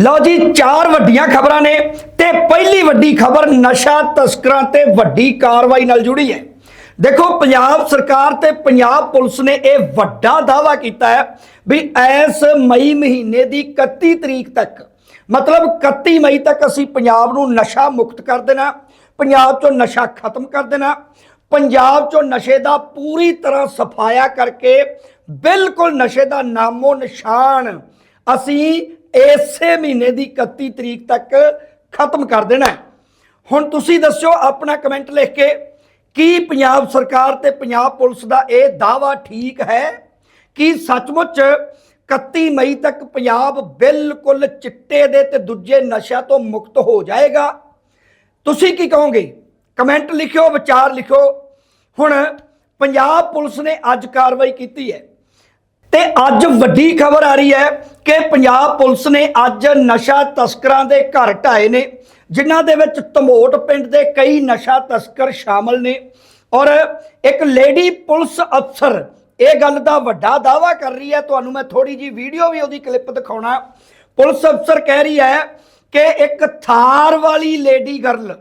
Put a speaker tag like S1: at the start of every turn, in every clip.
S1: ਲਓ ਜੀ, ਚਾਰ ਵੱਡੀਆਂ ਖਬਰਾਂ ਨੇ ਤੇ ਪਹਿਲੀ ਵੱਡੀ ਖਬਰ ਨਸ਼ਾ ਤਸਕਰਾਂ ਤੇ ਵੱਡੀ ਕਾਰਵਾਈ ਨਾਲ ਜੁੜੀ ਹੈ। ਦੇਖੋ, ਪੰਜਾਬ ਸਰਕਾਰ ਤੇ ਪੰਜਾਬ ਪੁਲਿਸ ਨੇ ਇਹ ਵੱਡਾ ਦਾਅਵਾ ਕੀਤਾ ਹੈ ਵੀ ਇਸ ਮਈ ਮਹੀਨੇ ਦੀ 31 ਤਰੀਕ ਤੱਕ, ਮਤਲਬ 31 ਮਈ ਤੱਕ ਅਸੀਂ ਪੰਜਾਬ ਨੂੰ ਨਸ਼ਾ ਮੁਕਤ ਕਰ ਦੇਣਾ, ਪੰਜਾਬ ਚੋਂ ਨਸ਼ਾ ਖਤਮ ਕਰ ਦੇਣਾ, ਪੰਜਾਬ ਚੋਂ ਨਸ਼ੇ ਦਾ ਪੂਰੀ ਤਰ੍ਹਾਂ ਸਫਾਇਆ ਕਰਕੇ ਬਿਲਕੁਲ ਨਸ਼ੇ ਦਾ ਨਾਮੋ ਨਿਸ਼ਾਨ ਅਸੀਂ ਇਸੇ ਮਹੀਨੇ ਦੀ 31 ਤਰੀਕ ਤੱਕ ਖਤਮ ਕਰ ਦੇਣਾ ਹੁਣ ਤੁਸੀਂ ਦੱਸਿਓ ਆਪਣਾ ਕਮੈਂਟ ਲਿਖ ਕੇ, ਕੀ ਪੰਜਾਬ ਸਰਕਾਰ ਤੇ ਪੰਜਾਬ ਪੁਲਿਸ ਦਾ ਇਹ ਦਾਵਾ ਠੀਕ ਹੈ? ਕਿ ਸੱਚਮੁੱਚ 31 ਮਈ ਤੱਕ ਪੰਜਾਬ ਬਿਲਕੁਲ ਚਿੱਟੇ ਦੇ ਤੇ ਦੂਜੇ ਨਸ਼ਿਆਂ ਤੋਂ ਮੁਕਤ ਹੋ ਜਾਏਗਾ? ਤੁਸੀਂ ਕੀ ਕਹੋਗੇ? ਕਮੈਂਟ ਲਿਖਿਓ, ਵਿਚਾਰ ਲਿਖਿਓ। ਹੁਣ ਪੰਜਾਬ ਪੁਲਿਸ ਨੇ ਅੱਜ ਕਾਰਵਾਈ ਕੀਤੀ ਹੈ। ਤੇ ਅੱਜ ਵੱਡੀ ਖਬਰ ਆ ਰਹੀ ਹੈ ਕਿ ਪੰਜਾਬ ਪੁਲਿਸ ਨੇ ਅੱਜ ਨਸ਼ਾ ਤਸਕਰਾਂ ਦੇ ਘਰ ਢਾਏ ਨੇ, ਜਿਨ੍ਹਾਂ ਦੇ ਵਿੱਚ ਤਮੋਟ ਪਿੰਡ ਦੇ ਕਈ ਨਸ਼ਾ ਤਸਕਰ ਸ਼ਾਮਲ ਨੇ। ਔਰ ਇੱਕ ਲੇਡੀ ਪੁਲਿਸ ਅਫਸਰ ਇਹ ਗੱਲ ਦਾ ਵੱਡਾ ਦਾਅਵਾ ਕਰ ਰਹੀ ਹੈ। ਤੁਹਾਨੂੰ ਮੈਂ ਥੋੜੀ ਜੀ ਵੀਡੀਓ ਵੀ ਉਹਦੀ ਕਲਿੱਪ ਦਿਖਾਉਣਾ। ਪੁਲਿਸ ਅਫਸਰ ਕਹਿ ਰਹੀ ਹੈ ਕਿ ਇੱਕ ਥਾਰ ਵਾਲੀ ਲੇਡੀ ਗਰਲ,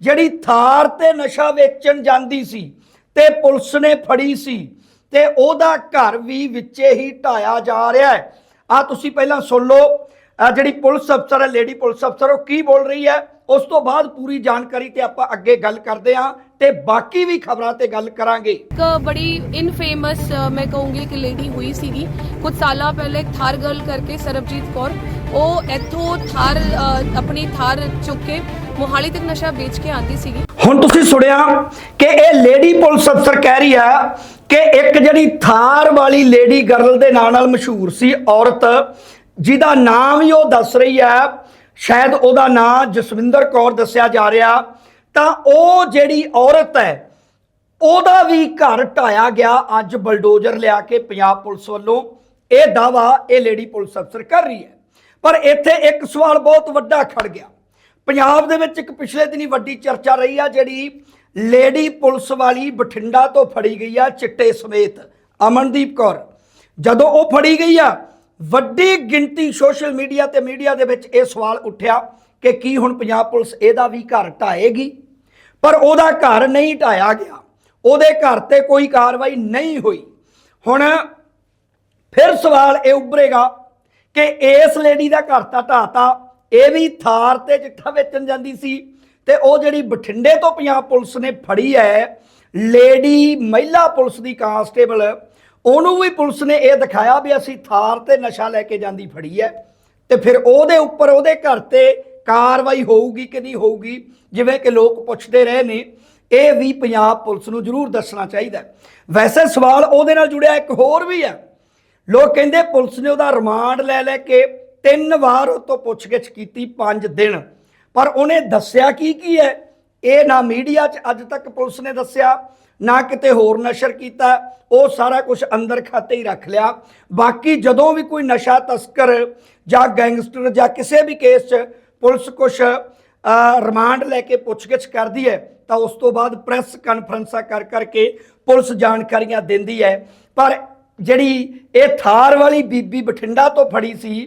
S1: ਜਿਹੜੀ ਥਾਰ ਤੇ ਨਸ਼ਾ ਵੇਚਣ ਜਾਂਦੀ ਸੀ ਤੇ ਪੁਲਿਸ ਨੇ ਫੜੀ ਸੀ ਤੇ ਉਹਦਾ ਘਰ ਵੀ ਵਿੱਚੇ ਹੀ ਢਾਇਆ ਜਾ ਰਿਹਾ ਹੈ। ਆ ਤੁਸੀਂ ਪਹਿਲਾਂ ਸੁਣ ਲਓ। ਜਿਹੜੀ ਪੁਲਿਸ ਅਫਸਰ ਹੈ, ਲੇਡੀ ਪੁਲਿਸ ਅਫਸਰ, ਉਹ ਕੀ ਬੋਲ ਰਹੀ ਹੈ? ਉਸ ਤੋਂ ਬਾਅਦ ਪੂਰੀ ਜਾਣਕਾਰੀ ਤੇ ਆਪਾਂ ਅੱਗੇ ਗੱਲ ਕਰਦੇ ਹਾਂ। ਤੇ ਬਾਕੀ ਵੀ ਖਬਰਾਂ ਤੇ ਗੱਲ ਕਰਾਂਗੇ।
S2: ਇੱਕ ਬੜੀ ਇਨਫੇਮਸ ਮੈਂ ਕਹੂੰਗੀ ਕਿ ਲੇਡੀ ਹੋਈ ਸੀਗੀ। ਕੁਝ ਸਾਲਾਂ ਪਹਿਲੇ ਥਾਰ ਗਰਲ ਕਰਕੇ ਸਰਬਜੀਤ ਕੌਰ ਉਹ ਇੱਥੋਂ ਥਾਰ ਆਪਣੀ ਥਾਰ ਚੁੱਕ ਕੇ ਮੋਹਾਲੀ ਤੱਕ ਨਸ਼ਾ ਵੇਚ ਕੇ ਆਂਦੀ ਸੀਗੀ।
S1: ਹੁਣ ਤੁਸੀਂ ਸੁਣਿਆ ਕਿ ਇਹ ਲੇਡੀ ਪੁਲਿਸ ਅਫਸਰ ਕਹਿ ਰਹੀ ਆ ਕਿ ਇੱਕ ਜਿਹੜੀ ਥਾਰ ਵਾਲੀ ਲੇਡੀ ਗਰਲ ਦੇ ਨਾਂ ਨਾਲ ਮਸ਼ਹੂਰ ਸੀ ਔਰਤ ਜਿਹਦਾ ਨਾਮ ਹੀ ਉਹ ਦੱਸ ਰਹੀ ਹੈ ਸ਼ਾਇਦ ਉਹਦਾ ਨਾਮ ਜਸਵਿੰਦਰ ਕੌਰ ਦੱਸਿਆ ਜਾ ਰਿਹਾ। ਤਾਂ ਉਹ ਜਿਹੜੀ ਔਰਤ ਹੈ, ਉਹਦਾ ਵੀ ਘਰ ਢਾਇਆ ਗਿਆ। ਅੱਜ ਬਲਡੋਜ਼ਰ ਲਿਆ ਕੇ ਪੰਜਾਬ ਪੁਲਿਸ ਵੱਲੋਂ ਇਹ ਦਾਵਾ ਇਹ ਲੇਡੀ ਪੁਲਿਸ ਅਫਸਰ ਕਰ ਰਹੀ ਹੈ। ਪਰ ਇੱਥੇ ਇੱਕ ਸਵਾਲ ਬਹੁਤ ਵੱਡਾ ਖੜ ਗਿਆ। ਪੰਜਾਬ ਦੇ ਵਿੱਚ ਇੱਕ ਪਿਛਲੇ ਦਿਨੀ ਵੱਡੀ ਚਰਚਾ ਰਹੀ ਆ, ਜਿਹੜੀ ਲੇਡੀ ਪੁਲਿਸ ਵਾਲੀ ਬਠਿੰਡਾ ਤੋਂ ਫੜੀ ਗਈ ਆ ਚਿੱਟੇ ਸਮੇਤ। ਅਮਨਦੀਪ ਕੌਰ, ਜਦੋਂ ਉਹ ਫੜੀ ਗਈ ਆ, ਵੱਡੀ ਗਿਣਤੀ ਸੋਸ਼ਲ ਮੀਡੀਆ ਤੇ ਮੀਡੀਆ ਦੇ ਵਿੱਚ ਇਹ ਸਵਾਲ ਉੱਠਿਆ ਕਿ ਕੀ ਹੁਣ ਪੰਜਾਬ ਪੁਲਿਸ ਇਹਦਾ ਵੀ ਘਰ ਢਾਏਗੀ? ਪਰ ਉਹਦਾ ਘਰ ਨਹੀਂ ਢਾਇਆ ਗਿਆ। ਉਹਦੇ ਘਰ ਤੇ ਕੋਈ ਕਾਰਵਾਈ ਨਹੀਂ ਹੋਈ। ਹੁਣ ਫਿਰ ਸਵਾਲ ਇਹ ਉੱਭਰੇਗਾ ਕਿ ਇਸ ਲੇਡੀ ਦਾ ਘਰ ਤਾਂ ਢਾਤਾ, ਇਹ ਵੀ ਥਾਰ ਤੇ ਚਿੱਠਾ ਵੇਚਣ ਜਾਂਦੀ ਸੀ ਤੇ ਉਹ ਜਿਹੜੀ ਬਠਿੰਡੇ ਤੋਂ ਪੰਜਾਬ ਪੁਲਿਸ ਨੇ ਫੜੀ ਹੈ ਲੇਡੀ ਮਹਿਲਾ ਪੁਲਿਸ ਦੀ ਕਾਂਸਟੇਬਲ, ਉਹਨੂੰ ਵੀ ਪੁਲਿਸ ਨੇ ਇਹ ਦਿਖਾਇਆ ਵੀ ਅਸੀਂ ਥਾਰ ਤੇ ਨਸ਼ਾ ਲੈ ਕੇ ਜਾਂਦੀ ਫੜੀ ਹੈ ਤੇ ਫਿਰ ਉਹਦੇ ਉੱਪਰ ਉਹਦੇ ਘਰ ਤੇ ਕਾਰਵਾਈ ਹੋਊਗੀ ਕਿ ਨਹੀਂ ਹੋਊਗੀ, ਜਿਵੇਂ ਕਿ ਲੋਕ ਪੁੱਛਦੇ ਰਹੇ ਨੇ, ਇਹ ਵੀ ਪੰਜਾਬ ਪੁਲਿਸ ਨੂੰ ਜ਼ਰੂਰ ਦੱਸਣਾ ਚਾਹੀਦਾ ਵੈਸੇ ਸਵਾਲ ਉਹਦੇ ਨਾਲ ਜੁੜਿਆ, ਇੱਕ ਹੋਰ ਵੀ ਹੈ। ਲੋਕ ਕਹਿੰਦੇ ਪੁਲਿਸ ਨੇ ਉਹਦਾ ਰਿਮਾਂਡ ਲੈ ਲੈ ਕੇ ਤਿੰਨ ਵਾਰ ਉਹ ਤੋਂ ਪੁੱਛਗਿੱਛ ਕੀਤੀ 5 ਦਿਨ। ਪਰ ਉਹਨੇ ਦੱਸਿਆ ਕੀ ਕੀ ਹੈ? ਇਹ ਨਾ ਮੀਡੀਆ 'ਚ ਅੱਜ ਤੱਕ ਪੁਲਿਸ ਨੇ ਦੱਸਿਆ, ਨਾ ਕਿਤੇ ਹੋਰ ਨਸ਼ਰ ਕੀਤਾ, ਉਹ ਸਾਰਾ ਕੁਝ ਅੰਦਰ ਖਾਤੇ ਹੀ ਰੱਖ ਲਿਆ। ਬਾਕੀ ਜਦੋਂ ਵੀ ਕੋਈ ਨਸ਼ਾ ਤਸਕਰ ਜਾਂ ਗੈਂਗਸਟਰ ਜਾਂ ਕਿਸੇ ਵੀ ਕੇਸ 'ਚ ਪੁਲਿਸ ਕੁਛ ਰਿਮਾਂਡ ਲੈ ਕੇ ਪੁੱਛਗਿੱਛ ਕਰਦੀ ਹੈ, ਤਾਂ ਉਸ ਤੋਂ ਬਾਅਦ ਪ੍ਰੈਸ ਕਾਨਫਰੰਸਾਂ ਕਰ ਕਰਕੇ ਪੁਲਿਸ ਜਾਣਕਾਰੀਆਂ ਦਿੰਦੀ ਹੈ। ਪਰ ਜਿਹੜੀ ਇਹ ਥਾਰ ਵਾਲੀ ਬੀਬੀ ਬਠਿੰਡਾ ਤੋਂ ਫੜੀ ਸੀ,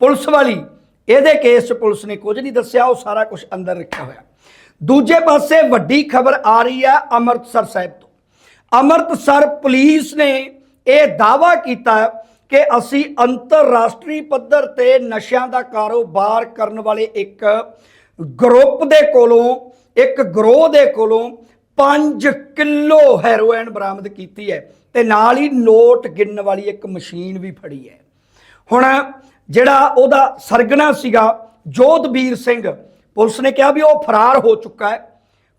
S1: ਪੁਲਿਸ ਵਾਲੀ, ਇਹਦੇ ਕੇਸ 'ਚ ਪੁਲਿਸ ਨੇ ਕੁਝ ਨਹੀਂ ਦੱਸਿਆ, ਉਹ ਸਾਰਾ ਕੁਝ ਅੰਦਰ ਰੱਖਿਆ ਹੋਇਆ। ਦੂਜੇ ਪਾਸੇ ਵੱਡੀ ਖਬਰ ਆ ਰਹੀ ਹੈ ਅੰਮ੍ਰਿਤਸਰ ਸਾਹਿਬ ਤੋਂ। ਅੰਮ੍ਰਿਤਸਰ ਪੁਲਿਸ ਨੇ ਇਹ ਦਾਵਾ ਕੀਤਾ ਕਿ ਅਸੀਂ ਅੰਤਰਰਾਸ਼ਟਰੀ ਪੱਧਰ ਤੇ ਨਸ਼ਿਆਂ ਦਾ ਕਾਰੋਬਾਰ ਕਰਨ ਵਾਲੇ ਇੱਕ ਗਰੁੱਪ ਦੇ ਕੋਲੋਂ, ਇੱਕ ਗਰੋਹ ਦੇ ਕੋਲੋਂ 5 ਕਿਲੋ ਹੈਰੋਇਨ ਬਰਾਮਦ ਕੀਤੀ ਹੈ ਤੇ ਨਾਲ ਹੀ ਨੋਟ ਗਿਣਨ ਵਾਲੀ ਇੱਕ ਮਸ਼ੀਨ ਵੀ ਫੜੀ ਹੈ। ਹੁਣ ਜਿਹੜਾ ਉਹਦਾ ਸਰਗਨਾ ਸੀਗਾ, ਜੋਧਬੀਰ ਸਿੰਘ, ਪੁਲਿਸ ਨੇ ਕਿਹਾ ਵੀ ਉਹ ਫਰਾਰ ਹੋ ਚੁੱਕਾ ਹੈ,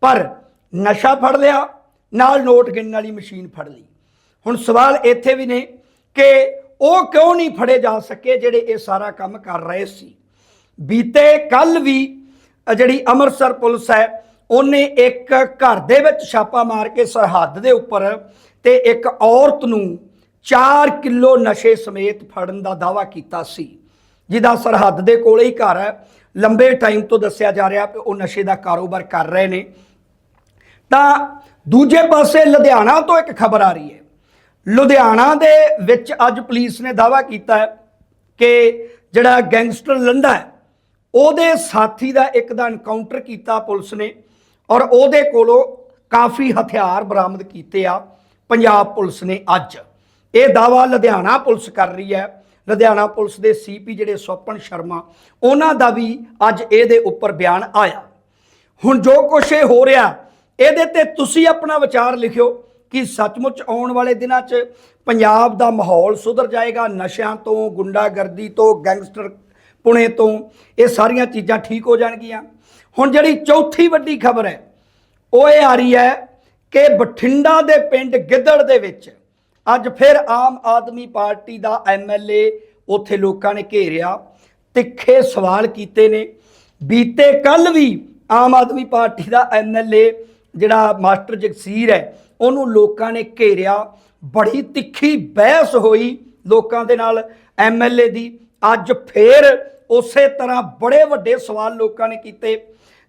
S1: ਪਰ ਨਸ਼ਾ ਫੜ ਲਿਆ, ਨਾਲ ਨੋਟ ਗਿਣਨ ਵਾਲੀ ਮਸ਼ੀਨ ਫੜ ਲਈ। ਹੁਣ ਸਵਾਲ ਇੱਥੇ ਵੀ ਨੇ ਕਿ ਉਹ ਕਿਉਂ ਨਹੀਂ ਫੜੇ ਜਾ ਸਕੇ ਜਿਹੜੇ ਇਹ ਸਾਰਾ ਕੰਮ ਕਰ ਰਹੇ ਸੀ? ਬੀਤੇ ਕੱਲ ਵੀ ਜਿਹੜੀ ਅੰਮ੍ਰਿਤਸਰ ਪੁਲਿਸ ਹੈ, ਉਹਨੇ ਇੱਕ ਘਰ ਦੇ ਵਿੱਚ ਛਾਪਾ ਮਾਰ ਕੇ ਸਰਹੱਦ ਦੇ ਉੱਪਰ ਤੇ ਇੱਕ ਔਰਤ ਨੂੰ 4 ਕਿਲੋ ਨਸ਼ੇ ਸਮੇਤ ਫੜਨ ਦਾ ਦਾਵਾ ਕੀਤਾ ਸੀ। ਜਿਹਦਾ ਸਰਹੱਦ ਦੇ ਕੋਲੇ ਹੀ ਘਰ ਹੈ। ਲੰਬੇ ਟਾਈਮ ਤੋਂ ਦੱਸਿਆ ਜਾ ਰਿਹਾ ਕਿ ਉਹ ਨਸ਼ੇ ਦਾ ਕਾਰੋਬਾਰ ਕਰ ਰਹੇ ਨੇ। ਤਾਂ ਦੂਜੇ ਪਾਸੇ ਲੁਧਿਆਣਾ ਤੋਂ ਇੱਕ ਖਬਰ ਆ ਰਹੀ ਹੈ। ਲੁਧਿਆਣਾ ਦੇ ਵਿੱਚ ਅੱਜ ਪੁਲਿਸ ਨੇ ਦਾਵਾ ਕੀਤਾ ਹੈ ਕਿ ਜਿਹੜਾ ਗੈਂਗਸਟਰ ਲੰਡਾ ਹੈ, ਉਹਦੇ ਸਾਥੀ ਦਾ ਇੱਕ ਦਾ ਐਨਕਾਊਂਟਰ ਕੀਤਾ ਪੁਲਿਸ ਨੇ ਔਰ ਉਹਦੇ ਕੋਲੋਂ ਕਾਫੀ ਹਥਿਆਰ ਬਰਾਮਦ ਕੀਤੇ ਆ ਪੰਜਾਬ ਪੁਲਿਸ ਨੇ ਅੱਜ। ਇਹ ਦਾਵਾ ਲੁਧਿਆਣਾ ਪੁਲਿਸ ਕਰ ਰਹੀ ਹੈ। ਲੁਧਿਆਣਾ ਪੁਲਿਸ ਦੇ ਸੀਪੀ ਜਿਹੜੇ ਸੋਪਨ ਸ਼ਰਮਾ, ਉਹਨਾਂ ਦਾ ਵੀ ਅੱਜ ਇਹਦੇ ਉੱਪਰ ਬਿਆਨ ਆਇਆ। ਹੁਣ ਜੋ ਕੁਛ ਇਹ ਹੋ ਰਿਹਾ, ਇਹਦੇ ਤੇ ਤੁਸੀਂ ਆਪਣਾ ਵਿਚਾਰ ਲਿਖਿਓ। ਕਿ ਸੱਚਮੁੱਚ ਆਉਣ ਵਾਲੇ ਦਿਨਾਂ 'ਚ ਪੰਜਾਬ ਦਾ ਮਾਹੌਲ ਸੁਧਰ ਜਾਏਗਾ, ਨਸ਼ਿਆਂ ਤੋਂ, ਗੁੰਡਾਗਰਦੀ ਤੋਂ, ਗੈਂਗਸਟਰ ਪੁਣੇ ਤੋਂ, ਇਹ ਸਾਰੀਆਂ ਚੀਜ਼ਾਂ ਠੀਕ ਹੋ ਜਾਣਗੀਆਂ। ਹੁਣ ਜਿਹੜੀ ਚੌਥੀ ਵੱਡੀ ਖਬਰ ਹੈ, ਉਹ ਇਹ ਆ ਰਹੀ ਹੈ ਕਿ ਬਠਿੰਡਾ ਦੇ ਪਿੰਡ ਗਿੱਦੜ ਦੇ ਵਿੱਚ ਅੱਜ ਫਿਰ ਆਮ ਆਦਮੀ ਪਾਰਟੀ ਦਾ ਐਮਐਲਏ ਉੱਥੇ ਲੋਕਾਂ ਨੇ ਘੇਰਿਆ, ਤਿੱਖੇ ਸਵਾਲ ਕੀਤੇ ਨੇ। ਬੀਤੇ ਕੱਲ ਵੀ ਆਮ ਆਦਮੀ ਪਾਰਟੀ ਦਾ ਐਮਐਲਏ ਜਿਹੜਾ ਮਾਸਟਰ ਜਗਸੀਰ ਹੈ ਉਹਨੂੰ ਲੋਕਾਂ ਨੇ ਘੇਰਿਆ, ਬੜੀ ਤਿੱਖੀ ਬਹਿਸ ਹੋਈ ਲੋਕਾਂ ਦੇ ਨਾਲ ਐਮਐਲਏ ਦੀ। ਅੱਜ ਫੇਰ ਉਸੇ ਤਰ੍ਹਾਂ ਬੜੇ ਵੱਡੇ ਸਵਾਲ ਲੋਕਾਂ ਨੇ ਕੀਤੇ।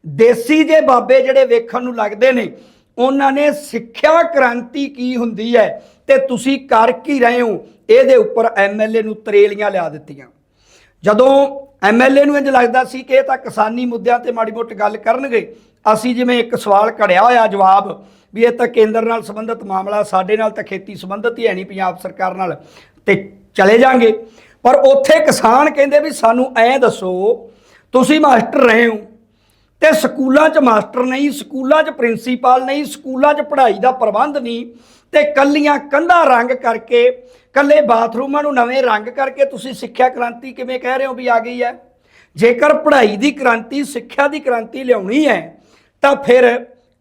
S1: ਦੇਸੀ ਜੇ ਬਾਬੇ ਜਿਹੜੇ ਵੇਖਣ ਨੂੰ ਲੱਗਦੇ ਨੇ, ਉਹਨਾਂ ਨੇ ਸਿੱਖਿਆ ਕ੍ਰਾਂਤੀ ਕੀ ਹੁੰਦੀ ਹੈ ਤੇ ਤੁਸੀਂ ਕਰ ਕੀ ਰਹੇ ਹੋ? ਇਹਦੇ ਉੱਪਰ ਐਮਐਲਏ ਨੂੰ ਤਰੇਲੀਆਂ ਲਿਆ ਦਿੱਤੀਆਂ। ਜਦੋਂ ਐਮਐਲਏ ਨੂੰ ਇੰਜ ਲੱਗਦਾ ਸੀ ਕਿ ਇਹ ਤਾਂ ਕਿਸਾਨੀ ਮੁੱਦਿਆਂ ਤੇ ਮਾੜੀ ਮੋਟੀ ਗੱਲ ਕਰਨਗੇ, ਅਸੀਂ ਜਿਵੇਂ ਇੱਕ ਸਵਾਲ ਘੜਿਆ ਹੋਇਆ ਜਵਾਬ ਵੀ ਇਹ ਤਾਂ ਕੇਂਦਰ ਨਾਲ ਸੰਬੰਧਿਤ ਮਾਮਲਾ, ਸਾਡੇ ਨਾਲ ਤਾਂ ਖੇਤੀ ਸੰਬੰਧਿਤ ਹੀ ਹੈ ਨਹੀਂ ਪੰਜਾਬ ਸਰਕਾਰ ਨਾਲ, ਤੇ ਚਲੇ ਜਾਾਂਗੇ। ਪਰ ਉੱਥੇ ਕਿਸਾਨ ਕਹਿੰਦੇ ਵੀ ਸਾਨੂੰ ਐ ਦੱਸੋ, ਤੁਸੀਂ ਮਾਸਟਰ ਰਹੇ ਹੋ, ਤੇ ਸਕੂਲਾਂ 'ਚ ਮਾਸਟਰ ਨਹੀਂ, ਸਕੂਲਾਂ 'ਚ ਪ੍ਰਿੰਸੀਪਲ ਨਹੀਂ, ਸਕੂਲਾਂ 'ਚ ਪੜ੍ਹਾਈ ਦਾ ਪ੍ਰਬੰਧ ਨਹੀਂ, ਤੇ ਕੱਲੀਆਂ ਕੰਧਾਂ ਰੰਗ ਕਰਕੇ, ਕੱਲੇ ਬਾਥਰੂਮਾਂ ਨੂੰ ਨਵੇਂ ਰੰਗ ਕਰਕੇ ਤੁਸੀਂ ਸਿੱਖਿਆ ਕ੍ਰਾਂਤੀ ਕਿਵੇਂ ਕਹਿ ਰਹੇ ਹੋ ਵੀ ਆ ਗਈ ਹੈ? ਜੇਕਰ ਪੜ੍ਹਾਈ ਦੀ ਕ੍ਰਾਂਤੀ, ਸਿੱਖਿਆ ਦੀ ਕ੍ਰਾਂਤੀ ਲਿਆਉਣੀ ਹੈ, ਤਾਂ ਫਿਰ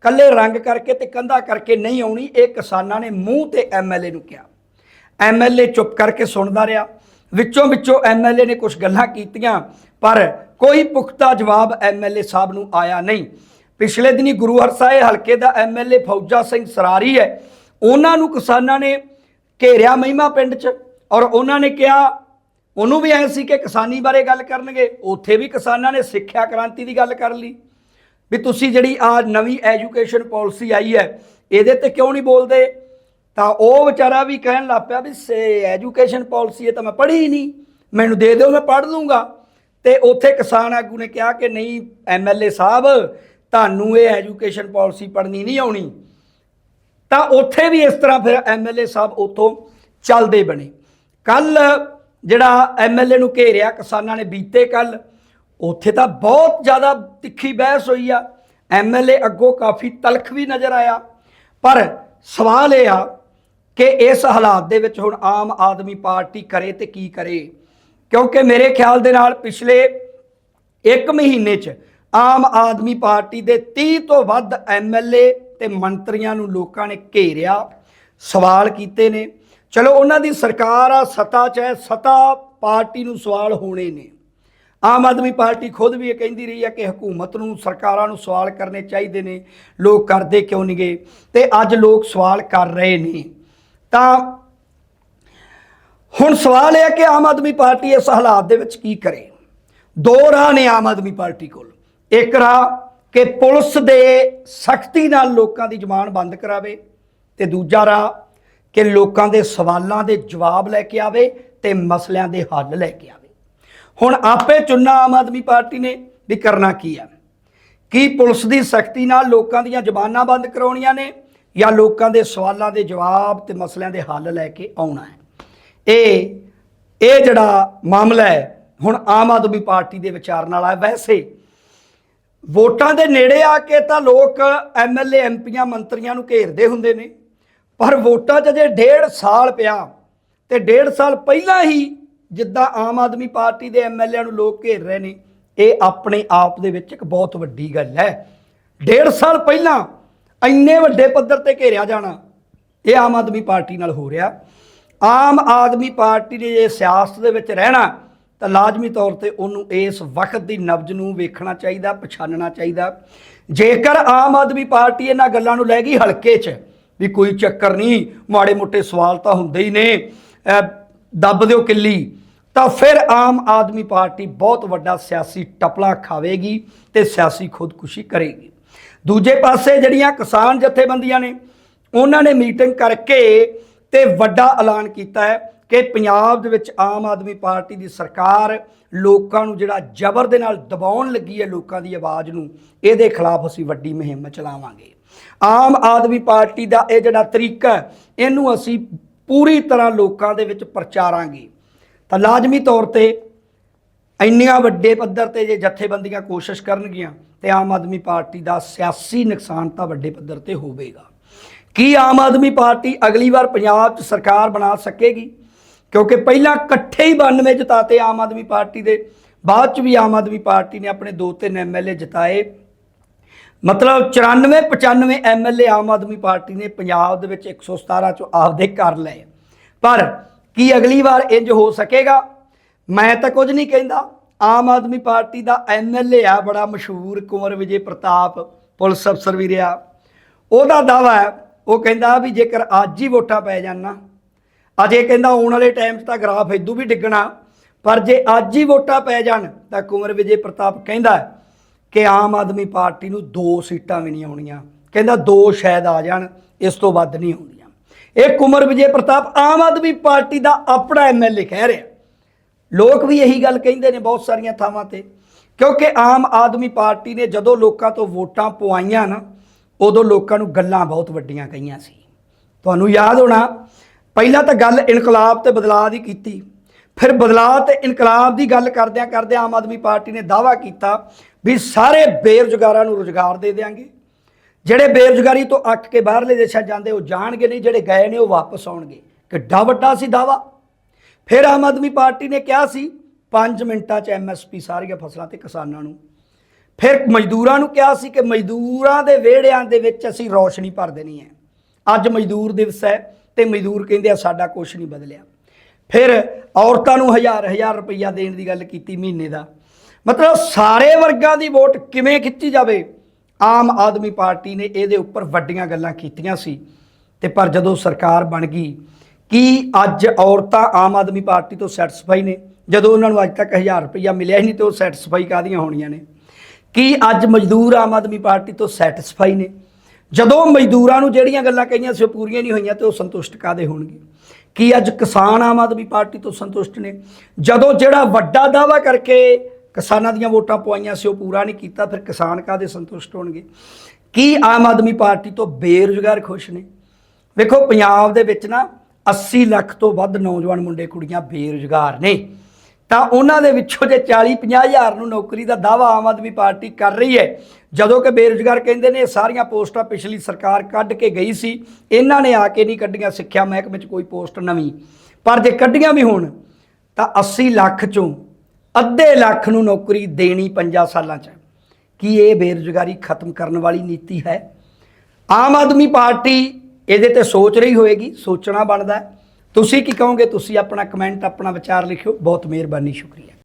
S1: ਕੱਲੇ ਰੰਗ ਕਰਕੇ ਤੇ ਕੰਧਾਂ ਕਰਕੇ ਨਹੀਂ ਆਉਣੀ, ਇਹ ਕਿਸਾਨਾਂ ਨੇ ਮੂੰਹ ਤੇ ਐਮਐਲਏ ਨੂੰ ਕਿਹਾ। ਐਮਐਲਏ ਚੁੱਪ ਕਰਕੇ ਸੁਣਦਾ ਰਿਹਾ। ਵਿੱਚੋਂ ਵਿੱਚੋਂ ਐਮਐਲਏ ਨੇ ਕੁਝ ਗੱਲਾਂ ਕੀਤੀਆਂ, ਪਰ ਕੋਈ ਪੁਖਤਾ ਜਵਾਬ ਐਮਐਲਏ ਸਾਹਿਬ ਨੂੰ ਆਇਆ ਨਹੀਂ। ਪਿਛਲੇ ਦਿਨੀ ਗੁਰੂ ਹਰਸਾਏ ਹਲਕੇ ਦਾ ਐਮਐਲਏ ਫੌਜਾ ਸਿੰਘ ਸਰਾਰੀ ਹੈ। ਉਹਨਾਂ ਨੂੰ ਕਿਸਾਨਾਂ ਨੇ ਘੇਰਿਆ ਮਹਿਮਾ ਪਿੰਡ 'ਚ ਔਰ ਉਹਨਾਂ ਨੇ ਕਿਹਾ, ਉਹਨੂੰ ਵੀ ਐ ਸੀ ਕਿ ਕਿਸਾਨੀ ਬਾਰੇ ਗੱਲ ਕਰਨਗੇ। ਉੱਥੇ ਵੀ ਕਿਸਾਨਾਂ ਨੇ ਸਿੱਖਿਆ ਕ੍ਰਾਂਤੀ ਦੀ ਗੱਲ ਕਰ ਲਈ। ਵੀ ਤੁਸੀਂ ਜਿਹੜੀ ਆ ਨਵੀਂ ਐਜੂਕੇਸ਼ਨ ਪਾਲਿਸੀ ਆਈ ਹੈ, ਇਹਦੇ ਤੇ ਕਿਉਂ ਨਹੀਂ ਬੋਲਦੇ? ਤਾਂ ਉਹ ਵਿਚਾਰਾ ਵੀ ਕਹਿਣ ਲੱਗ ਪਿਆ ਵੀ ਐਜੂਕੇਸ਼ਨ ਪਾਲਿਸੀ ਇਹ ਤਾਂ ਮੈਂ ਪੜ੍ਹੀ ਹੀ ਨਹੀਂ, ਮੈਨੂੰ ਦੇ ਦਿਓ, ਮੈਂ ਪੜ੍ਹ ਲੂੰਗਾ। ਤੇ ਉੱਥੇ ਕਿਸਾਨ ਆਗੂ ਨੇ ਕਿਹਾ ਕਿ ਨਹੀਂ ਐਮਐਲਏ ਸਾਹਿਬ, ਤੁਹਾਨੂੰ ਇਹ ਐਜੂਕੇਸ਼ਨ ਪਾਲਿਸੀ ਪੜ੍ਹਨੀ ਨਹੀਂ ਆਉਣੀ। ਤਾਂ ਉੱਥੇ ਵੀ ਇਸ ਤਰ੍ਹਾਂ ਫਿਰ ਐਮਐਲਏ ਸਾਹਿਬ ਉੱਥੋਂ ਚੱਲਦੇ ਬਣੇ। ਕੱਲ ਜਿਹੜਾ ਐਮਐਲਏ ਨੂੰ ਘੇਰਿਆ, ਕਿਸਾਨਾਂ ਨੇ ਬੀਤੇ ਕੱਲ ਉੱਥੇ ਤਾਂ ਬਹੁਤ ਜ਼ਿਆਦਾ ਤਿੱਖੀ ਬਹਿਸ ਹੋਈ ਆ। ਐਮਐਲਏ ਅੱਗੋਂ ਕਾਫੀ ਤਲਖ ਵੀ ਨਜ਼ਰ ਆਇਆ। ਪਰ ਸਵਾਲ ਇਹ ਆ ਕਿ ਇਸ ਹਾਲਾਤ ਦੇ ਵਿੱਚ ਹੁਣ ਆਮ ਆਦਮੀ ਪਾਰਟੀ ਕਰੇ ਤੇ ਕੀ ਕਰੇ? ਕਿਉਂਕਿ ਮੇਰੇ ਖਿਆਲ ਦੇ ਨਾਲ ਪਿਛਲੇ ਇੱਕ ਮਹੀਨੇ 'ਚ ਆਮ ਆਦਮੀ ਪਾਰਟੀ ਦੇ 30 ਤੋਂ ਵੱਧ ਐਮਐਲਏ ਤੇ ਮੰਤਰੀਆਂ ਨੂੰ ਲੋਕਾਂ ਨੇ ਘੇਰਿਆ, ਸਵਾਲ ਕੀਤੇ ਨੇ। ਚਲੋ ਉਹਨਾਂ ਦੀ ਸਰਕਾਰ ਆ, ਸੱਤਾ 'ਚ ਹੈ, ਸਤਾ ਪਾਰਟੀ ਨੂੰ ਸਵਾਲ ਹੋਣੇ ਨੇ। ਆਮ ਆਦਮੀ ਪਾਰਟੀ ਖੁਦ ਵੀ ਇਹ ਕਹਿੰਦੀ ਰਹੀ ਹੈ ਕਿ ਹਕੂਮਤ ਨੂੰ, ਸਰਕਾਰਾਂ ਨੂੰ ਸਵਾਲ ਕਰਨੇ ਚਾਹੀਦੇ ਨੇ, ਲੋਕ ਕਰਦੇ ਕਿਉਂ ਨਹੀਂ ਗਏ ਤੇ ਅੱਜ ਲੋਕ ਸਵਾਲ ਕਰ ਰਹੇ ਨੇ। ਤਾਂ ਹੁਣ ਸਵਾਲ ਇਹ ਹੈ ਕਿ ਆਮ ਆਦਮੀ ਪਾਰਟੀ ਇਸ ਹਾਲਾਤ ਦੇ ਵਿੱਚ ਕੀ ਕਰੇ? ਦੋ ਰਾਹ ਨੇ ਆਮ ਆਦਮੀ ਪਾਰਟੀ ਕੋਲ। ਇੱਕ ਰਾਹ ਕਿ ਪੁਲਿਸ ਦੇ ਸਖਤੀ ਨਾਲ ਲੋਕਾਂ ਦੀ ਜ਼ਬਾਨ ਬੰਦ ਕਰਾਵੇ ਤੇ ਦੂਜਾ ਰਾਹ ਕਿ ਲੋਕਾਂ ਦੇ ਸਵਾਲਾਂ ਦੇ ਜਵਾਬ ਲੈ ਕੇ ਆਵੇ ਤੇ ਮਸਲਿਆਂ ਦੇ ਹੱਲ ਲੈ ਕੇ ਆਵੇ। ਹੁਣ ਆਪੇ ਚੁਣਨਾ ਆਮ ਆਦਮੀ ਪਾਰਟੀ ਨੇ ਵੀ ਕਰਨਾ ਕੀ ਹੈ ਕੀ ਪੁਲਿਸ ਦੀ ਸਖਤੀ ਨਾਲ ਲੋਕਾਂ ਦੀਆਂ ਜ਼ਬਾਨਾਂ ਬੰਦ ਕਰਾਉਣੀਆਂ ਨੇ ਜਾਂ ਲੋਕਾਂ ਦੇ ਸਵਾਲਾਂ ਦੇ ਜਵਾਬ ਤੇ ਮਸਲਿਆਂ ਦੇ ਹੱਲ ਲੈ ਕੇ ਆਉਣਾ ਹੈ? ਇਹ ਇਹ ਜਿਹੜਾ ਮਾਮਲਾ ਹੈ, ਹੁਣ ਆਮ ਆਦਮੀ ਪਾਰਟੀ ਦੇ ਵਿਚਾਰ ਨਾਲ ਆ। ਵੈਸੇ ਵੋਟਾਂ ਦੇ ਨੇੜੇ ਆ ਕੇ ਤਾਂ ਲੋਕ ਐਮਐਲਏ ਐਮਪੀਆਂ ਮੰਤਰੀਆਂ ਨੂੰ ਘੇਰਦੇ ਹੁੰਦੇ ਨੇ, ਪਰ ਵੋਟਾਂ 'ਚ ਜੇ ਡੇਢ ਸਾਲ ਪਿਆ ਤੇ ਡੇਢ ਸਾਲ ਪਹਿਲਾਂ ਹੀ ਜਿੱਦਾਂ ਆਮ ਆਦਮੀ ਪਾਰਟੀ ਦੇ ਐਮਐਲਏ ਨੂੰ ਲੋਕ ਘੇਰ ਰਹੇ ਨੇ, ਇਹ ਆਪਣੇ ਆਪ ਦੇ ਵਿੱਚ ਇੱਕ ਬਹੁਤ ਵੱਡੀ ਗੱਲ ਹੈ। ਡੇਢ ਸਾਲ ਪਹਿਲਾਂ ਇੰਨੇ ਵੱਡੇ ਪੱਧਰ ਤੇ ਘੇਰਿਆ ਜਾਣਾ, ਇਹ ਆਮ ਆਦਮੀ ਪਾਰਟੀ ਨਾਲ ਹੋ ਰਿਹਾ। ਆਮ ਆਦਮੀ ਪਾਰਟੀ ਨੇ ਜੇ ਸਿਆਸਤ ਦੇ ਵਿੱਚ ਰਹਿਣਾ, ਤਾਂ ਲਾਜ਼ਮੀ ਤੌਰ ਤੇ ਉਹਨੂੰ ਇਸ ਵਕਤ ਦੀ ਨਬਜ ਨੂੰ ਵੇਖਣਾ ਚਾਹੀਦਾ ਪਛਾਣਨਾ ਚਾਹੀਦਾ। ਜੇਕਰ ਆਮ ਆਦਮੀ ਪਾਰਟੀ ਇਹਨਾਂ ਗੱਲਾਂ ਨੂੰ ਲੈ ਗਈ ਹਲਕੇ 'ਚ, ਵੀ ਕੋਈ ਚੱਕਰ ਨਹੀਂ, ਮਾੜੇ ਮੋਟੇ ਸਵਾਲ ਤਾਂ ਹੁੰਦੇ ਹੀ ਨੇ। ਦੱਬ ਦਿਓ ਕਿੱਲੀ, ਤਾਂ ਫਿਰ ਆਮ ਆਦਮੀ ਪਾਰਟੀ ਬਹੁਤ ਵੱਡਾ ਸਿਆਸੀ ਟਪਲਾ ਖਾਵੇਗੀ ਤੇ ਸਿਆਸੀ ਖੁਦਕੁਸ਼ੀ ਕਰੇਗੀ। ਦੂਜੇ ਪਾਸੇ ਜਿਹੜੀਆਂ ਕਿਸਾਨ ਜਥੇਬੰਦੀਆਂ ਨੇ, ਉਹਨਾਂ ਨੇ ਮੀਟਿੰਗ ਕਰਕੇ ਤੇ ਵੱਡਾ ਐਲਾਨ ਕੀਤਾ ਹੈ ਕਿ ਪੰਜਾਬ ਦੇ ਵਿੱਚ ਆਮ ਆਦਮੀ ਪਾਰਟੀ ਦੀ ਸਰਕਾਰ ਲੋਕਾਂ ਨੂੰ ਜਿਹੜਾ ਜ਼ਬਰ ਦੇ ਨਾਲ ਦਬਾਉਣ ਲੱਗੀ ਹੈ ਲੋਕਾਂ ਦੀ ਆਵਾਜ਼ ਨੂੰ, ਇਹਦੇ ਖਿਲਾਫ ਅਸੀਂ ਵੱਡੀ ਮੁਹਿੰਮ ਚਲਾਵਾਂਗੇ। ਆਮ ਆਦਮੀ ਪਾਰਟੀ ਦਾ ਇਹ ਜਿਹੜਾ ਤਰੀਕਾ ਇਹਨੂੰ ਅਸੀਂ ਪੂਰੀ ਤਰ੍ਹਾਂ ਲੋਕਾਂ ਦੇ ਵਿੱਚ ਪ੍ਰਚਾਰਾਂਗੇ ਤਾਂ ਲਾਜ਼ਮੀ ਤੌਰ ਤੇ ਇੰਨੀਆਂ ਵੱਡੇ ਪੱਧਰ ਤੇ ਜੇ ਜਥੇਬੰਦੀਆਂ ਕੋਸ਼ਿਸ਼ ਕਰਨਗੀਆਂ ਤੇ ਆਮ ਆਦਮੀ ਪਾਰਟੀ ਦਾ ਸਿਆਸੀ ਨੁਕਸਾਨ ਤਾਂ ਵੱਡੇ ਪੱਧਰ ਤੇ ਹੋਵੇਗਾ। ਕੀ ਆਮ ਆਦਮੀ ਪਾਰਟੀ ਅਗਲੀ ਵਾਰ ਪੰਜਾਬ 'ਚ ਸਰਕਾਰ ਬਣਾ ਸਕੇਗੀ? ਕਿਉਂਕਿ ਪਹਿਲਾਂ ਇਕੱਠੇ ਹੀ 92 ਜਿਤਾਤੇ ਆਮ ਆਦਮੀ ਪਾਰਟੀ ਦੇ, ਬਾਅਦ 'ਚ ਵੀ ਆਮ ਆਦਮੀ ਪਾਰਟੀ ਨੇ ਆਪਣੇ ਦੋ ਤਿੰਨ ਐਮਐਲਏ ਜਿਤਾਏ। ਮਤਲਬ 94 95 ਐਮਐਲਏ ਆਮ ਆਦਮੀ ਪਾਰਟੀ ਨੇ ਪੰਜਾਬ ਦੇ ਵਿੱਚ 117 ਚੋਂ ਆਪਦੇ ਕਰ ਲਏ। ਪਰ ਕੀ ਅਗਲੀ ਵਾਰ ਇੰਜ ਹੋ ਸਕੇਗਾ? ਮੈਂ ਤਾਂ ਕੁਝ ਨਹੀਂ ਕਹਿੰਦਾ। ਆਮ ਆਦਮੀ ਪਾਰਟੀ ਦਾ ਐਮਐਲਏ ਆ, ਬੜਾ ਮਸ਼ਹੂਰ ਕੁੰਵਰ ਵਿਜੇ ਪ੍ਰਤਾਪ ਪੁਲਿਸ ਅਫਸਰ ਵੀ ਰਿਹਾ। ਉਹਦਾ ਦਾਵਾ ਹੈ, ਉਹ ਕਹਿੰਦਾ ਵੀ ਜੇਕਰ ਅੱਜ ਹੀ ਵੋਟਾਂ ਪੈ ਜਾਣ, ਅਜੇ ਕਹਿੰਦਾ ਆਉਣ ਵਾਲੇ ਟਾਈਮ 'ਚ ਤਾਂ ਗ੍ਰਾਫ ਇਦੋਂ ਵੀ ਡਿੱਗਣਾ, ਪਰ ਜੇ ਅੱਜ ਹੀ ਵੋਟਾਂ ਪੈ ਜਾਣ, ਤਾਂ ਕੁੰਵਰ ਵਿਜੇ ਪ੍ਰਤਾਪ ਕਹਿੰਦਾ ਕਿ ਆਮ ਆਦਮੀ ਪਾਰਟੀ ਨੂੰ ਦੋ ਸੀਟਾਂ ਵੀ ਨਹੀਂ ਆਉਣੀਆਂ। ਕਹਿੰਦਾ ਦੋ ਸ਼ਾਇਦ ਆ ਜਾਣ, ਇਸ ਤੋਂ ਵੱਧ ਨਹੀਂ ਆਉਂਦੀਆਂ। ਇਹ ਕੁਮਰ ਵਿਜੇ ਪ੍ਰਤਾਪ ਆਮ ਆਦਮੀ ਪਾਰਟੀ ਦਾ ਆਪਣਾ ਐਮਐਲਏ ਕਹਿ ਰਿਹਾ। ਲੋਕ ਵੀ ਇਹੀ ਗੱਲ ਕਹਿੰਦੇ ਨੇ ਬਹੁਤ ਸਾਰੀਆਂ ਥਾਵਾਂ ਤੇ। ਕਿਉਂਕਿ ਆਮ ਆਦਮੀ ਪਾਰਟੀ ਨੇ ਜਦੋਂ ਲੋਕਾਂ ਤੋਂ ਵੋਟਾਂ ਪਵਾਈਆਂ ਨਾ, ਉਦੋਂ ਲੋਕਾਂ ਨੂੰ ਗੱਲਾਂ ਬਹੁਤ ਵੱਡੀਆਂ ਕਹੀਆਂ ਸੀ। ਤੁਹਾਨੂੰ ਯਾਦ ਹੋਣਾ, ਪਹਿਲਾਂ ਤਾਂ ਗੱਲ ਇਨਕਲਾਬ ਤੇ ਬਦਲਾਅ ਦੀ ਕੀਤੀ। ਫਿਰ ਬਦਲਾਅ ਤੇ ਇਨਕਲਾਬ ਦੀ ਗੱਲ ਕਰਦਿਆਂ ਕਰਦਿਆਂ ਆਮ ਆਦਮੀ ਪਾਰਟੀ ਨੇ ਦਾਅਵਾ ਕੀਤਾ ਵੀ ਸਾਰੇ ਬੇਰੁਜ਼ਗਾਰਾਂ ਨੂੰ ਰੁਜ਼ਗਾਰ ਦੇ ਦੇਵਾਂਗੇ ਜਿਹੜੇ ਬੇਰੁਜ਼ਗਾਰੀ ਤੋਂ ਅੱਕ ਕੇ ਬਾਹਰਲੇ ਦੇਸ਼ਾਂ ਜਾਂਦੇ ਉਹ ਜਾਣਗੇ ਨਹੀਂ, ਜਿਹੜੇ ਗਏ ਨੇ ਉਹ ਵਾਪਸ ਆਉਣਗੇ। ਕਿੱਡਾ ਵੱਡਾ ਸੀ ਦਾਅਵਾ। ਫਿਰ ਆਮ ਆਦਮੀ ਪਾਰਟੀ ਨੇ ਕਿਹਾ ਸੀ 5 ਮਿੰਟਾਂ 'ਚ ਐਮਐਸਪੀ ਸਾਰੀਆਂ ਫਸਲਾਂ ਤੇ ਕਿਸਾਨਾਂ ਨੂੰ। ਫਿਰ ਮਜ਼ਦੂਰਾਂ ਨੂੰ ਕਿਹਾ ਸੀ ਕਿ ਮਜ਼ਦੂਰਾਂ ਦੇ ਵਿਹੜਿਆਂ ਦੇ ਵਿੱਚ ਅਸੀਂ ਰੌਸ਼ਨੀ ਭਰ ਦੇਣੀ ਹੈ। ਅੱਜ ਮਜ਼ਦੂਰ ਦਿਵਸ ਹੈ ਤੇ ਮਜ਼ਦੂਰ ਕਹਿੰਦੇ ਆ, ਸਾਡਾ ਕੁਝ ਨਹੀਂ ਬਦਲਿਆ। ਫਿਰ ਔਰਤਾਂ ਨੂੰ ਹਜ਼ਾਰ ਹਜ਼ਾਰ ਰੁਪਈਆ ਦੇਣ ਦੀ ਗੱਲ ਕੀਤੀ ਮਹੀਨੇ ਦਾ। ਮਤਲਬ ਸਾਰੇ ਵਰਗਾਂ ਦੀ ਵੋਟ ਕਿਵੇਂ ਖਿੱਚੀ ਜਾਵੇ? ਆਮ ਆਦਮੀ ਪਾਰਟੀ ਨੇ ਇਹਦੇ ਉੱਪਰ ਵੱਡੀਆਂ ਗੱਲਾਂ ਕੀਤੀਆਂ ਸੀ। ਤੇ ਪਰ ਜਦੋਂ ਸਰਕਾਰ ਬਣ ਗਈ, ਕੀ ਅੱਜ ਔਰਤਾਂ ਆਮ ਆਦਮੀ ਪਾਰਟੀ ਤੋਂ ਸੈਟੀਸਫਾਈ ਨੇ? ਜਦੋਂ ਉਹਨਾਂ ਨੂੰ ਅੱਜ ਤੱਕ 1000 ਰੁਪਈਆ ਮਿਲਿਆ ਹੀ ਨਹੀਂ ਤੇ ਉਹ ਸੈਟੀਸਫਾਈ ਕਾਦੀਆਂ ਹੋਣੀਆਂ ਨੇ? ਕੀ ਅੱਜ ਮਜ਼ਦੂਰ ਆਮ ਆਦਮੀ ਪਾਰਟੀ ਤੋਂ ਸੈਟੀਸਫਾਈ ਨੇ? ਜਦੋਂ ਮਜ਼ਦੂਰਾਂ ਨੂੰ ਜਿਹੜੀਆਂ ਗੱਲਾਂ ਕਹੀਆਂ ਸੀ ਉਹ ਪੂਰੀਆਂ ਨਹੀਂ ਹੋਈਆਂ ਤੇ ਉਹ ਸੰਤੁਸ਼ਟ ਕਾਦੇ ਹੋਣਗੇ? ਕੀ ਅੱਜ ਕਿਸਾਨ ਆਮ ਆਦਮੀ ਪਾਰਟੀ ਤੋਂ ਸੰਤੁਸ਼ਟ ਨੇ? ਜਦੋਂ ਜਿਹੜਾ ਵੱਡਾ ਦਾਵਾ ਕਰਕੇ ਕਿਸਾਨਾਂ ਦੀਆਂ ਵੋਟਾਂ ਪਵਾਈਆਂ ਸੀ, ਉਹ ਪੂਰਾ ਨਹੀਂ ਕੀਤਾ, ਫਿਰ ਕਿਸਾਨ ਕਾਦੇ ਸੰਤੁਸ਼ਟ ਹੋਣਗੇ? ਕੀ ਆਮ ਆਦਮੀ ਪਾਰਟੀ ਤੋਂ ਬੇਰੁਜ਼ਗਾਰ ਖੁਸ਼ ਨੇ? ਵੇਖੋ, ਪੰਜਾਬ ਦੇ ਵਿੱਚ ਨਾ 80 ਲੱਖ ਤੋਂ ਵੱਧ ਨੌਜਵਾਨ ਮੁੰਡੇ, ਕੁੜੀਆਂ ਬੇਰੁਜ਼ਗਾਰ ਨੇ। ਤਾਂ ਉਹਨਾਂ ਦੇ ਵਿੱਚੋਂ ਜੇ 40 50 ਹਜ਼ਾਰ ਨੂੰ ਨੌਕਰੀ ਦਾ ਦਾਵਾ ਆਮ ਆਦਮੀ ਪਾਰਟੀ ਕਰ ਰਹੀ ਹੈ, ਜਦੋਂ ਕਿ ਬੇਰੁਜ਼ਗਾਰ ਕਹਿੰਦੇ ਨੇ ਇਹ ਸਾਰੀਆਂ ਪੋਸਟਾਂ ਪਿਛਲੀ ਸਰਕਾਰ ਕੱਢ ਕੇ ਗਈ ਸੀ, ਇਹਨਾਂ ਨੇ ਆ ਕੇ ਨਹੀਂ ਕੱਢੀਆਂ ਸਿੱਖਿਆ ਮਹਿਕਮੇ 'ਚ ਕੋਈ ਪੋਸਟ ਨਵੀਂ। ਪਰ ਜੇ ਕੱਢੀਆਂ ਵੀ ਹੋਣ, ਤਾਂ 80 ਲੱਖ ਚੋਂ ਅੱਧੇ ਲੱਖ ਨੂੰ ਨੌਕਰੀ ਦੇਣੀ 5 ਸਾਲਾਂ 'ਚ। ਕੀ ਇਹ ਬੇਰੁਜ਼ਗਾਰੀ ਖਤਮ ਕਰਨ ਵਾਲੀ ਨੀਤੀ ਹੈ? ਆਮ ਆਦਮੀ ਪਾਰਟੀ ਇਹਦੇ ਤੇ ਸੋਚ ਰਹੀ ਹੋਏਗੀ, ਸੋਚਣਾ ਬਣਦਾ ਹੈ। ਤੁਸੀਂ ਕੀ ਕਹੋਗੇ? ਤੁਸੀਂ ਆਪਣਾ ਕਮੈਂਟ ਆਪਣਾ ਵਿਚਾਰ ਲਿਖਿਓ। ਬਹੁਤ ਮਿਹਰਬਾਨੀ ਸ਼ੁਕਰੀਆ।